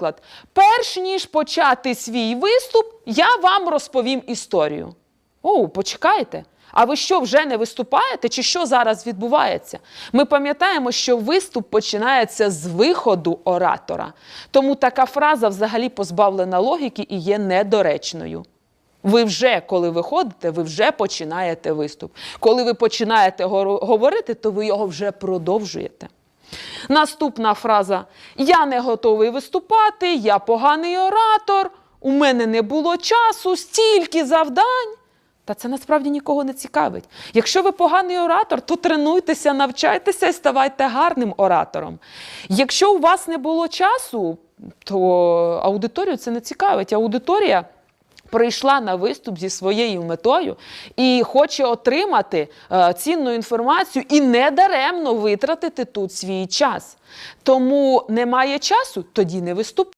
Наприклад, перш ніж почати свій виступ, я вам розповім історію. О, почекайте. А ви що вже не виступаєте? Чи що зараз відбувається? Ми пам'ятаємо, що виступ починається з виходу оратора. Тому така фраза взагалі позбавлена логіки і є недоречною. Ви вже, коли виходите, ви вже починаєте виступ. Коли ви починаєте говорити, то ви його вже продовжуєте. Наступна фраза: Я не готовий виступати, я поганий оратор, у мене не було часу, стільки завдань. Та це насправді нікого не цікавить. Якщо ви поганий оратор, то тренуйтеся, навчайтеся і ставайте гарним оратором. Якщо у вас не було часу, то аудиторію це не цікавить. Аудиторія прийшла на виступ зі своєю метою і хоче отримати е, цінну інформацію і недаремно витратити тут свій час. Тому немає часу, тоді не виступайте.